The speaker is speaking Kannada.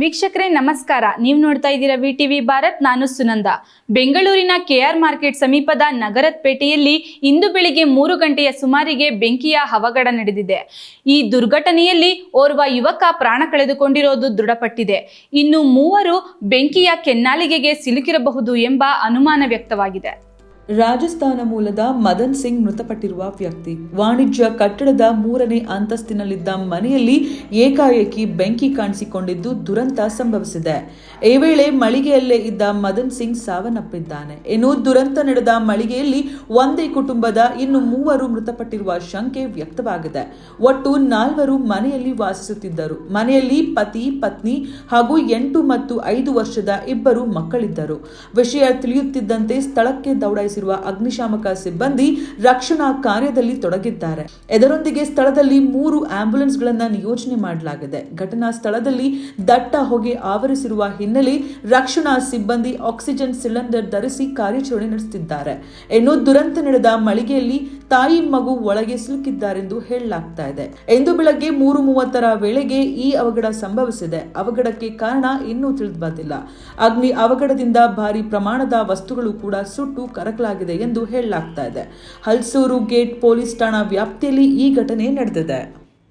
ವೀಕ್ಷಕರೇ, ನಮಸ್ಕಾರ. ನೀವು ನೋಡ್ತಾ ಇದ್ದೀರಾ ವಿ ಟಿವಿ ಭಾರತ್, ನಾನು ಸುನಂದ. ಬೆಂಗಳೂರಿನ ಕೆಆರ್ ಮಾರ್ಕೆಟ್ ಸಮೀಪದ ನಗರದ ಪೇಟೆಯಲ್ಲಿ ಇಂದು ಬೆಳಿಗ್ಗೆ ಮೂರು ಗಂಟೆಯ ಸುಮಾರಿಗೆ ಬೆಂಕಿಯ ಹವಗಡ ನಡೆದಿದೆ. ಈ ದುರ್ಘಟನೆಯಲ್ಲಿ ಓರ್ವ ಯುವಕ ಪ್ರಾಣ ಕಳೆದುಕೊಂಡಿರೋದು ದೃಢಪಟ್ಟಿದೆ. ಇನ್ನು ಮೂವರು ಬೆಂಕಿಯ ಕೆನ್ನಾಲಿಗೆಗೆ ಸಿಲುಕಿರಬಹುದು ಎಂಬ ಅನುಮಾನ ವ್ಯಕ್ತವಾಗಿದೆ. ರಾಜಸ್ಥಾನ ಮೂಲದ ಮದನ್ ಸಿಂಗ್ ಮೃತಪಟ್ಟಿರುವ ವ್ಯಕ್ತಿ. ವಾಣಿಜ್ಯ ಕಟ್ಟಡದ ಮೂರನೇ ಅಂತಸ್ತಿನಲ್ಲಿದ್ದ ಮನೆಯಲ್ಲಿ ಏಕಾಏಕಿ ಬೆಂಕಿ ಕಾಣಿಸಿಕೊಂಡಿದ್ದು ದುರಂತ ಸಂಭವಿಸಿದೆ. ಈ ವೇಳೆ ಮಳಿಗೆಯಲ್ಲೇ ಇದ್ದ ಮದನ್ ಸಿಂಗ್ ಸಾವನ್ನಪ್ಪಿದ್ದಾನೆ. ಇನ್ನು ದುರಂತ ನಡೆದ ಮಳಿಗೆಯಲ್ಲಿ ಒಂದೇ ಕುಟುಂಬದ ಇನ್ನು ಮೂವರು ಮೃತಪಟ್ಟಿರುವ ಶಂಕೆ ವ್ಯಕ್ತವಾಗಿದೆ. ಒಟ್ಟು ನಾಲ್ವರು ಮನೆಯಲ್ಲಿ ವಾಸಿಸುತ್ತಿದ್ದರು. ಮನೆಯಲ್ಲಿ ಪತಿ, ಪತ್ನಿ ಹಾಗೂ ಎಂಟು ಮತ್ತು ಐದು ವರ್ಷದ ಇಬ್ಬರು ಮಕ್ಕಳಿದ್ದರು. ವಿಷಯ ತಿಳಿಯುತ್ತಿದ್ದಂತೆ ಸ್ಥಳಕ್ಕೆ ದೌಡಾಯಿಸಿರುವ ಅಗ್ನಿಶಾಮಕ ಸಿಬ್ಬಂದಿ ರಕ್ಷಣಾ ಕಾರ್ಯದಲ್ಲಿ ತೊಡಗಿದ್ದಾರೆ. ಇದರೊಂದಿಗೆ ಸ್ಥಳದಲ್ಲಿ ಮೂರು ಆಂಬ್ಯುಲೆನ್ಸ್ಗಳನ್ನ ನಿಯೋಜನೆ ಮಾಡಲಾಗಿದೆ. ಘಟನಾ ಸ್ಥಳದಲ್ಲಿ ದಟ್ಟ ಹೊಗೆ ಆವರಿಸಿರುವ ಹಿನ್ನೆಲೆ ರಕ್ಷಣಾ ಸಿಬ್ಬಂದಿ ಆಕ್ಸಿಜನ್ ಸಿಲಿಂಡರ್ ಧರಿಸಿ ಕಾರ್ಯಾಚರಣೆ ನಡೆಸುತ್ತಿದ್ದಾರೆ. ಇನ್ನು ದುರಂತ ನಡೆದ ಮಳಿಗೆಯಲ್ಲಿ ತಾಯಿ ಮಗು ಒಳಗೆ ಸಿಲುಕಿದ್ದಾರೆಂದು ಹೇಳಲಾಗ್ತಾ ಇದೆ. ಇಂದು ಬೆಳಗ್ಗೆ ಮೂರು ಮೂವತ್ತರ ವೇಳೆಗೆ ಈ ಅವಘಡ ಸಂಭವಿಸಿದೆ. ಅವಘಡಕ್ಕೆ ಕಾರಣ ಇನ್ನೂ ತಿಳಿದು ಬಂದಿಲ್ಲ. ಅಗ್ನಿ ಅವಘಡದಿಂದ ಭಾರಿ ಪ್ರಮಾಣದ ವಸ್ತುಗಳು ಕೂಡ ಸುಟ್ಟು ಕರಕಲಾಗಿದೆ ಎಂದು ಹೇಳಲಾಗ್ತಾ ಇದೆ. ಹಲ್ಸೂರು ಗೇಟ್ ಪೊಲೀಸ್ ಠಾಣಾ ವ್ಯಾಪ್ತಿಯಲ್ಲಿ ಈ ಘಟನೆ ನಡೆದಿದೆ.